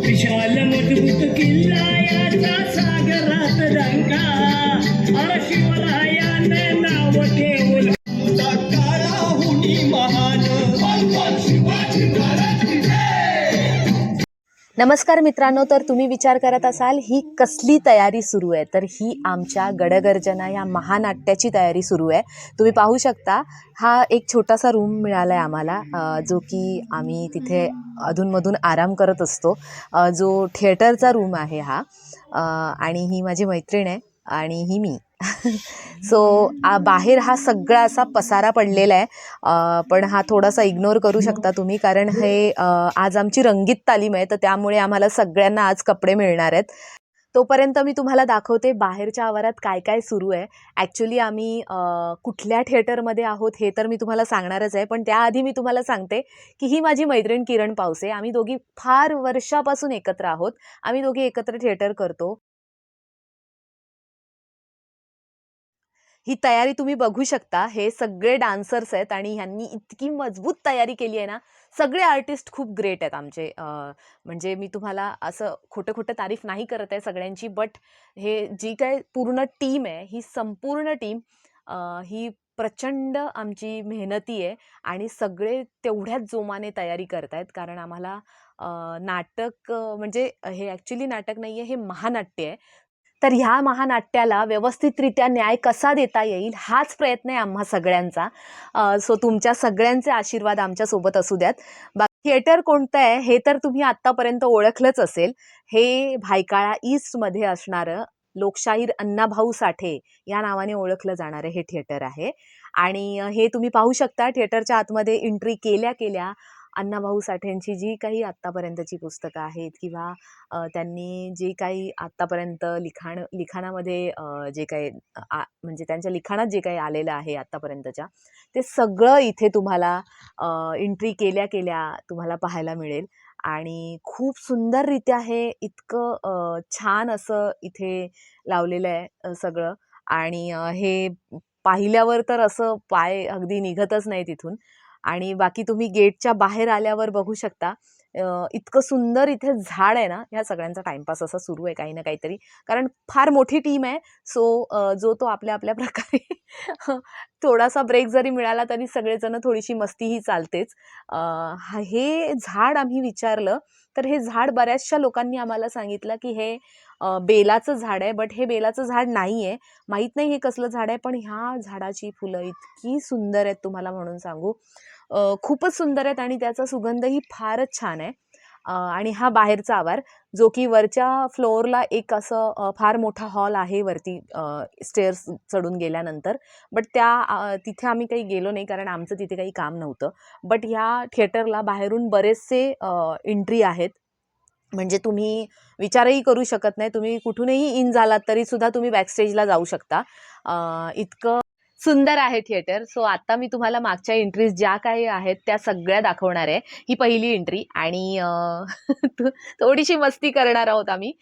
विशाल मजबूत किल्ला याचा सागरात रंगा शिवरायाने नाव ठेवलं. नमस्कार मित्रांनो तर तुम्ही विचार करत असाल ही कसली तयारी सुरू आहे? तर ही आमच्या गडगर्जना या महानाट्याची तयारी सुरू आहे. तुम्ही पाहू शकता हा एक छोटासा रूम मिळाला आहे आम्हाला जो की आम्ही तिथे अधूनमधून आराम करत असतो. जो थिएटरचा रूम आहे हा. आणि ही माझी मैत्रीण आहे. आणि ही मी सो बाहेर हा सगळा असा पसारा पडलेला आहे. पण हा थोडासा इग्नोर करू शकता तुम्ही कारण हे आज आमची रंगीत तालीम आहे तर त्यामुळे आम्हाला सगळ्यांना आज कपडे मिळणार आहेत. तोपर्यंत मी तुम्हाला दाखवते बाहेरच्या आवारात काय काय सुरू आहे. ॲक्च्युली आम्ही कुठल्या थिएटरमध्ये आहोत हे तर मी तुम्हाला सांगणारच आहे पण त्याआधी मी तुम्हाला सांगते की ही माझी मैत्रीण किरण पावसे. आम्ही दोघी फार वर्षापासून एकत्र आहोत. आम्ही दोघी एकत्र थिएटर करतो. ही तयारी तुम्ही बघू शकता. हे सगळे डान्सर्स आहेत आणि ह्यांनी इतकी मजबूत तयारी केली आहे ना सगळे आर्टिस्ट खूप ग्रेट आहेत आमचे. म्हणजे मी तुम्हाला असं खोटं खोटं तारीफ नाही करत आहे सगळ्यांची बट हे जी काय पूर्ण टीम आहे ही संपूर्ण टीम ही प्रचंड आमची मेहनती आहे आणि सगळे तेवढ्याच जोमाने तयारी करतायत कारण आम्हाला नाटक म्हणजे हे ॲक्च्युली नाटक नाही आहे हे महानाट्य आहे. तर ह्या महानाट्याला व्यवस्थितरित्या न्याय कसा देता येईल हाच प्रयत्न आहे आम्हा सगळ्यांचा. सो तुमच्या सगळ्यांचे आशीर्वाद आमच्यासोबत असू द्यात. बा थिएटर कोणतं आहे हे तर तुम्ही आत्तापर्यंत ओळखलंच असेल. हे भायकाळा ईस्टमध्ये असणारं लोकशाहीर अण्णाभाऊ साठे या नावाने ओळखलं जाणारं हे थिएटर आहे. आणि हे तुम्ही पाहू शकता थिएटरच्या आतमध्ये एंट्री केल्या केल्या अण्णाभाऊ साठेंची जी काही आत्तापर्यंतची पुस्तकं आहेत किंवा त्यांनी जे काही आत्तापर्यंत लिखाण लिखाणामध्ये जे काही आ म्हणजे त्यांच्या लिखाणात जे काही आलेलं आहे आत्तापर्यंतच्या ते सगळं इथे तुम्हाला एंट्री केल्या केल्या तुम्हाला पाहायला मिळेल. आणि खूप सुंदररित्या हे इतकं छान असं इथे लावलेलं आहे सगळं. आणि हे पाहिल्यावर तर असं पाय अगदी निघतच नाही तिथून. आणि बाकी तुम्ही गेटच्या बाहेर आल्यावर बघू शकता. इतकं सुंदर इथे झाड आहे ना ह्या सगळ्यांचा टाइमपास असा सुरू आहे काही ना काहीतरी. कारण फार मोठी टीम आहे सो जो तो आपल्या आपल्या प्रकारे थोडासा ब्रेक जरी मिळाला तरी सगळेजण थोडीशी मस्तीही चालतेच. हे झाड आम्ही विचारलं तर हे झाड बऱ्याचशा लोकांनी आम्हाला सांगितलं की हे बेलाचं झाड आहे बट हे बेलाचं झाड नाही आहे माहीत नाही हे कसलं झाड आहे पण ह्या झाडाची फुलं इतकी सुंदर आहेत तुम्हाला म्हणून सांगू. खूपच सुंदर आहेत आणि त्याचा सुगंधही फारच छान आहे. आणि हा बाहेरचा आवार जो की वरच्या फ्लोअरला एक असं फार मोठा हॉल आहे वरती स्टेअर्स चढून गेल्यानंतर. बट त्या तिथे आम्ही काही गेलो नाही कारण आमचं तिथे काही काम नव्हतं. बट ह्या थिएटरला बाहेरून बरेचसे एंट्री आहेत. म्हणजे तुम्ही विचारही करू शकत नाही. तुम्ही कुठूनही इन झालात तरी सुद्धा तुम्ही बॅकस्टेजला जाऊ शकता. इतकं सुंदर आहे थिएटर सो आता मी तुम्हाला मागच्या एंट्रीज ज्या काही आहेत त्या सगळ्या दाखवणार आहे. ही पहिली एंट्री आणि थोडीशी मस्ती करणार आहोत आम्ही.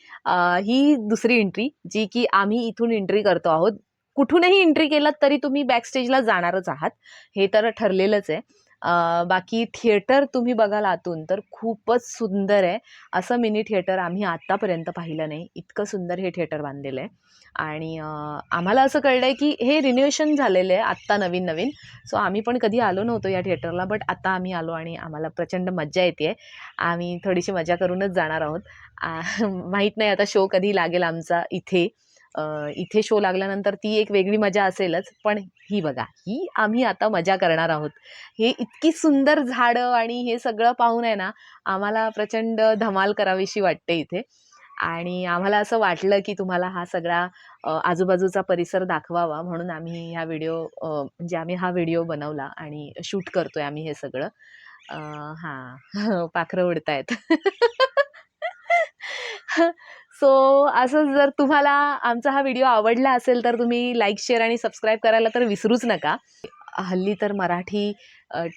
ही दुसरी एंट्री जी की आम्ही इथून एंट्री करतो आहोत. कुठूनही एंट्री केलात तरी तुम्ही बॅकस्टेजला जाणारच आहात. हे तर ठरलेलंच आहे. बाकी थिएटर तुम्ही बघाल आतून तर खूपच सुंदर आहे. असं मिनी थिएटर आम्ही आत्तापर्यंत पाहिलं नाही. इतकं सुंदर हे थिएटर बांधलेलं आहे. आणि आम्हाला असं कळलं आहे की हे रिन्युएशन झालेलं आहे आत्ता नवीन नवीन. सो आम्ही पण कधी आलो नव्हतो या थिएटरला बट आता आम्ही आलो आणि आम्हाला प्रचंड मज्जा येते आहे आम्ही थोडीशी मजा करूनच जाणार आहोत. माहीत नाही आता शो कधी लागेल आमचा इथे. इथे शो लागल्यानंतर ती एक वेगळी मजा असेलच. पण ही बघा ही आम्ही आता मजा करणार आहोत. हे इतकी सुंदर झाडं आणि हे सगळं पाहून आहे ना आम्हाला प्रचंड धमाल करावीशी वाटते इथे. आणि आम्हाला असं वाटलं की तुम्हाला हा सगळा आजूबाजूचा परिसर दाखवावा म्हणून आम्ही ह्या व्हिडिओ म्हणजे आम्ही हा व्हिडिओ बनवला आणि शूट करतोय आम्ही हे सगळं. हां पाखरं उडतायत. सो असं जर तुम्हाला आमचा हा व्हिडिओ आवडला असेल तर तुम्ही लाईक शेअर आणि सबस्क्राईब करायला तर विसरूच नका. हल्ली तर मराठी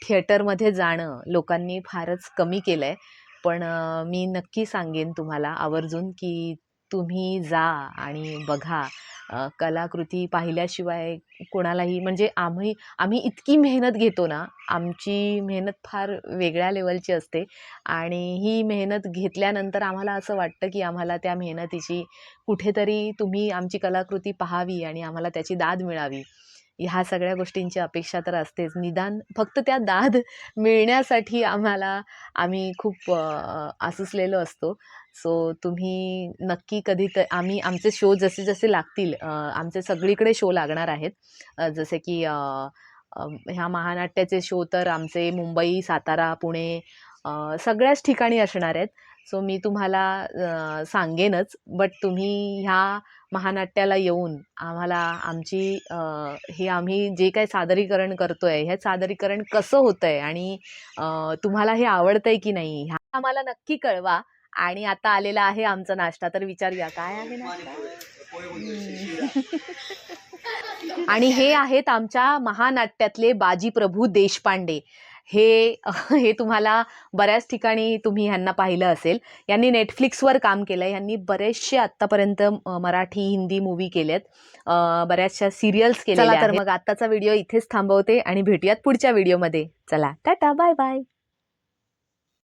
थिएटरमध्ये जाणं लोकांनी फारच कमी केलं आहे पण मी नक्की सांगेन तुम्हाला आवर्जून की तुम्ही जा आणि बघा. कलाकृती पाहिल्याशिवाय कोणालाही म्हणजे आम्ही आम्ही इतकी मेहनत घेतो ना आमची मेहनत फार वेगळ्या लेवलची असते आणि ही मेहनत घेतल्यानंतर आम्हाला असं वाटतं की आम्हाला त्या मेहनतीची कुठेतरी तुम्ही आमची कलाकृती पहावी आणि आम्हाला त्याची दाद मिळावी. ह्या सगळ्या गोष्टींची अपेक्षा तर असतेच. निदान फक्त त्या दाद मिळण्यासाठी आम्हाला आम्ही खूप आसुसलेलो असतो. सो तुम्ही नक्की कधी तर आम्ही आमचे शो जसे जसे लागतील आमचे सगळीकडे शो लागणार आहेत. जसे की ह्या महानाट्याचे शो तर आमचे मुंबई सातारा पुणे सगळ्याच ठिकाणी असणार आहेत. सो मी तुम्हाला सांगेनच. बट तुम्ही ह्या महानाट्याला येऊन आम्हाला आमची हे आम्ही जे काही सादरीकरण करतोय हे सादरीकरण कसं होतंय आणि तुम्हाला हे आवडतंय की नाही ह्या आम्हाला नक्की कळवा. आणि आता आलेला आहे आमचा नाश्ता तर विचारूया काय आहे नाश्ता? आणि हे आहेत आमच्या महानाट्यातले बाजी प्रभू देशपांडे. हे हे तुम्हाला बऱ्याच ठिकाणी तुम्ही ह्यांना पाहिलं असेल. यांनी नेटफ्लिक्सवर काम केलं आहे यांनी बरेचसे आत्तापर्यंत मराठी हिंदी मूवी केलेत. अ, बऱ्याचशा सिरियल्स केल्या तर मग आत्ताचा व्हिडिओ इथेच थांबवते आणि भेटूयात पुढच्या व्हिडिओमध्ये चला टाटा बाय बाय